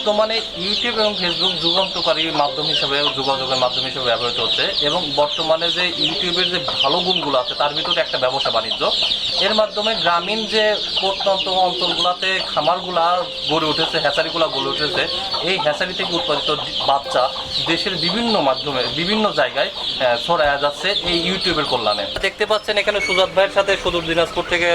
বর্তমানে ইউটিউব এবং ফেসবুক যুগান্তকারী মাধ্যম হিসেবে, যোগাযোগের মাধ্যম হিসেবে ব্যবহৃত হচ্ছে এবং বর্তমানে যে ইউটিউবের যে ভালো গুণগুলো আছে, তার ভিতরে একটা ব্যবসা বাণিজ্য। এর মাধ্যমে গ্রামীণ যে প্রত্যন্ত অঞ্চলগুলোতে খামারগুলা গড়ে উঠেছে, হ্যাচারিগুলো গড়ে উঠেছে, এই হ্যাচারি থেকে উৎপাদিত বাচ্চা দেশের বিভিন্ন মাধ্যমে, বিভিন্ন জায়গায় ছড়ায়া যাচ্ছে এই ইউটিউবের কল্যাণে। দেখতে পাচ্ছেন এখানে সুজাত ভাইয়ের সাথে সুদূর দিনাজপুর থেকে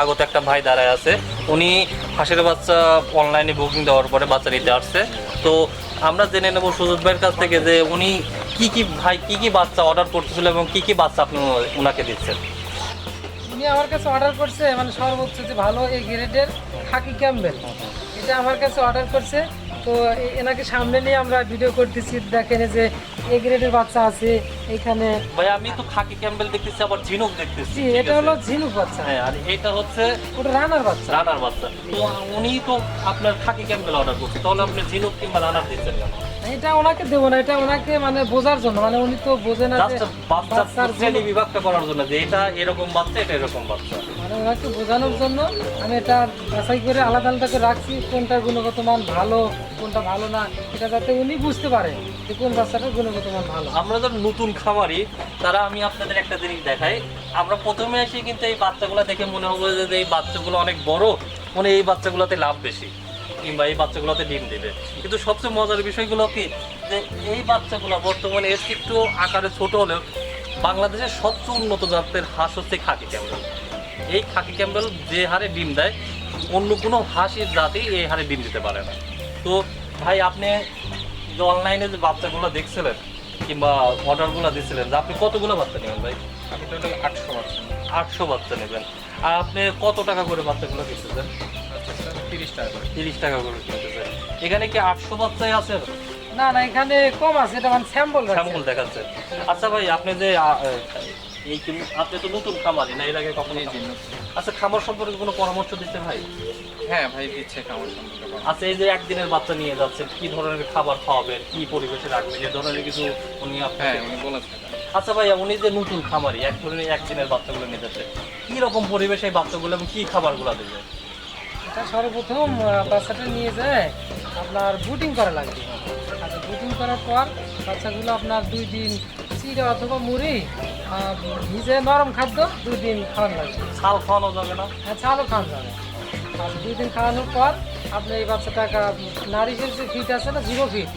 আগত একটা ভাই দাঁড়ায় আছে। উনি হাঁসের বাচ্চা অনলাইনে বুকিং দেওয়ার পরে বাচ্চা নিতে আসছে। তো আমরা জেনে নেব সুজত ভাইয়ের কাছ থেকে যে উনি কি কি ভাই, কি কি বাচ্চা অর্ডার করতেছিল এবং কি কি বাচ্চা আপনি ওনাকে দিচ্ছেন? উনি আমার কাছে অর্ডার করছে মানে সর্বোচ্চ যে ভালো এই গ্রেডের খাকি ক্যাম্বেল। এটা আমার কাছে অর্ডার করছে। তো এনাকে সামনে নিয়ে আমরা ভিডিও করতেছি, দেখেন যে এই গ্রেডের বাচ্চা আছে এখানে ভাই আমি তো খাকি ক্যাম্বেল দেখতেছি আবার ঝিনুক দেখতেছি জি এটা হলো ঝিনুক বাচ্চা। হ্যাঁ আর এটা হচ্ছে ওটা রানার বাচ্চা। রানার বাচ্চা। তো উনি তো আপনার খাকি ক্যাম্বেল অর্ডার করছে তাহলে আপনি ঝিনুক কিংবা রানার দিচ্ছেন কেন? এটা ওনাকে দেবো না এটা ওনাকে মানে বোঝার জন্য মানে উনি তো বোঝে না বাচ্চার শ্রেণি বিভাগটা করার জন্য যে এটা এরকম বাচ্চা এটা এরকম বাচ্চা। ওনাকে বোঝানোর জন্য আমি এটা বাছাই করে আলাদা আলাদা করে রাখছি, কোনটার গুণগত মান ভালো, কোনটা ভালো না, এটা যাতে উনি বুঝতে পারে যে কোন বাচ্চাটার গুণগত মান ভালো। আমরা যারা নতুন খামারি, তারা আমি আপনাদের একটা জিনিস দেখাই। আমরা প্রথমে আসি কিন্তু এই বাচ্চাগুলো দেখে মনে হবে যে এই বাচ্চাগুলো অনেক বড় মানে এই বাচ্চাগুলোতে লাভ বেশি, কিংবা এই বাচ্চাগুলোতে ডিম দেবে। কিন্তু সবচেয়ে মজার বিষয়গুলো কি, যে এই বাচ্চাগুলো বর্তমানে এর একটু আকারে ছোট হলেও বাংলাদেশের সবচেয়ে উন্নত জাতের হাঁস হচ্ছে খাকি ক্যাম্বেল এই খাকি ক্যাম্বেল যে হারে ডিম দেয় অন্য কোনো হাঁসের জাতি এই হারে ডিম দিতে পারে না। তো ভাই আপনি যে অনলাইনে যে বাচ্চাগুলো দেখছিলেন কিংবা অর্ডারগুলো দিচ্ছিলেন যে আপনি কতগুলো বাচ্চা নেবেন ভাই? আমি টোটাল আটশো বাচ্চা আটশো বাচ্চা নেবেন। আর আপনি কত টাকা করে বাচ্চাগুলো কিনতেছেন? তিরিশ টাকা করে। তিরিশ টাকা করে কিনতেছেন। এখানে কি আটশো বাচ্চাই আছে? না না এখানে কম আছে এটা মানে স্যাম্পল স্যাম্পল দেখাচ্ছে। আচ্ছা ভাই আপনি যে এই কি- আপনি তো নতুন খামারি না এর আগে কখনো খামারি? আচ্ছা খামার সম্পর্কে কোনো পরামর্শ দিচ্ছে ভাই হ্যাঁ ভাই দিচ্ছে খাবার সম্পর্কে আচ্ছা এই যে একদিনের বাচ্চা নিয়ে যাচ্ছেন কি ধরনের খাবার খাওয়াবেন? কি পরিবেশে রাখবেন? এ ধরনের কিছু উনি হ্যাঁ আপনাকে উনি বলেছেন। আচ্ছা ভাইয়া উনি যে নতুন খামারি এক ধরনের একদিনের বাচ্চাগুলো নিয়ে যাচ্ছে কি রকম পরিবেশে এই বাচ্চাগুলো এবং কি খাবারগুলো দেবে? এটা সর্বপ্রথম বাচ্চাটা নিয়ে যায় আপনার বুটিং করা লাগবে। আচ্ছা বুটিং করার পর বাচ্চাগুলো আপনার দুই দিন চিড়ে অথবা মুড়ি ভিজে নরম খাদ্য দুই দিন খাওয়ানো লাগবে ছাল খাওয়ানো যাবে না? হ্যাঁ চালও খাওয়ানো যাবে। আর দুই দিন খাওয়ানোর পর আপনি এই বাচ্চাটাকে নারিশের যে ফিট আছে না জিরো ফিট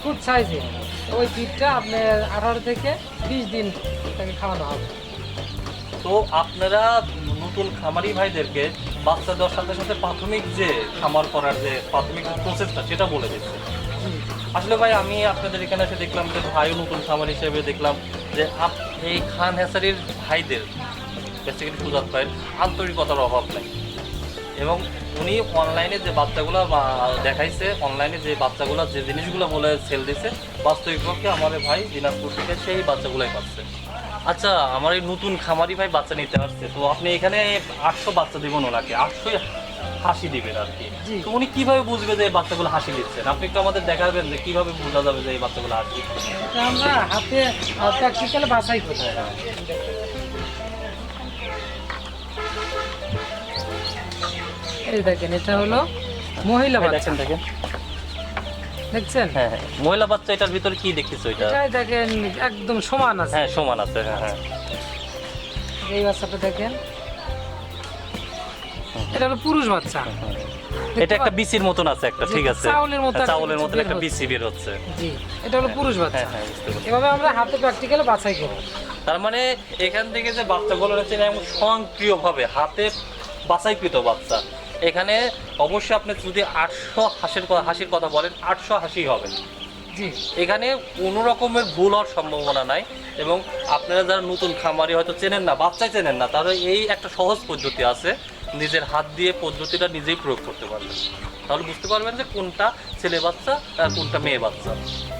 ফুট সাইজে ওই ফিটটা আপনি আঠারো থেকে বিশ দিন তাকে খাওয়ানো হবে। তো আপনারা নতুন খামারি ভাইদেরকে বাচ্চা দেওয়ার সাথে সাথে প্রাথমিক যে খামার করার যে প্রাথমিক প্রসেসটা সেটা বলে দিচ্ছে আসলে ভাই, আমি আপনাদের এখানে এসে দেখলাম যে ভাইও নতুন খামার হিসেবে দেখলাম যে এই খান হ্যাসারির ভাইদের বেসিক্যালি সুজাত ভাইয়ের আন্তরিকতার অভাব নাই। এবং উনি অনলাইনে যে বাচ্চাগুলো দেখাইছে অনলাইনে যে বাচ্চাগুলো, যে জিনিসগুলো বলে সেল দিছে, বাস্তবিক পক্ষে আমার ভাই দিনাজপুর থেকে সেই বাচ্চাগুলোই পাচ্ছে। আচ্ছা আমার এই নতুন খামারি ভাই বাচ্চা নিতে আসছে, তো আপনি এখানে আটশো বাচ্চা দিবেন ওনাকে। আটশোই হাসি দিবেন আর কি। তো উনি কীভাবে বুঝবে যে বাচ্চাগুলো হাসি দিচ্ছেন? আপনি একটু আমাদের দেখাবেন যে কীভাবে বোঝা যাবে যে এই বাচ্চাগুলো হাসি আমরা হাতে প্র্যাকটিক্যালে বাছাই করি এই দেখেন এটা হলো মহিলা বাচ্চা। দেখেন দেখেন। দেখছেন? হ্যাঁ হ্যাঁ। মহিলা বাচ্চা এটার ভিতরে কি দেখতেছো এটা দেখেন একদম সমান আছে। হ্যাঁ সমান আছে হ্যাঁ হ্যাঁ। এই বাচ্চাটা দেখেন। এটা হলো পুরুষ বাচ্চা। এটা একটা বিসির মতন আছে একটা ঠিক আছে। চাউলের মতো হ্যাঁ, চাউলের মতন একটা। বিসি বের হচ্ছে। জি এটা হলো পুরুষ বাচ্চা। হ্যাঁ হ্যাঁ বুঝতে পারছি। এভাবে আমরা হাতে প্র্যাকটিক্যালে বাছাই করি তার মানে এখান থেকে যে বাচ্চাগুলো রয়েছে এমন স্বয়ংক্রিয়ভাবে হাতে বাছাইকৃত বাচ্চা। এখানে অবশ্যই আপনি যদি আটশো হাসির কথা হাসির কথা বলেন আটশো হাসি হবে। জি। এখানে কোনো রকমের ভুল হওয়ার সম্ভাবনা নাই এবং আপনারা যারা নতুন খামারি হয়তো চেনেন না বাচ্চাই চেনেন না তারা এই একটা সহজ পদ্ধতি আছে। নিজের হাত দিয়ে পদ্ধতিটা নিজেই প্রয়োগ করতে পারবেন। তাহলে বুঝতে পারবেন যে কোনটা ছেলে বাচ্চা, আর কোনটা মেয়ে বাচ্চা।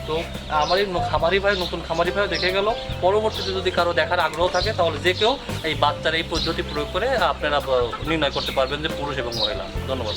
তো আমার এই খামারি ভাই, নতুন খামারি ভাই দেখে গেল। পরবর্তীতে যদি কারও দেখার আগ্রহ থাকে, তাহলে যে কেউ এই বাচ্চার এই পদ্ধতি প্রয়োগ করে আপনারা নির্ণয় করতে পারবেন যে পুরুষ এবং মহিলা। ধন্যবাদ।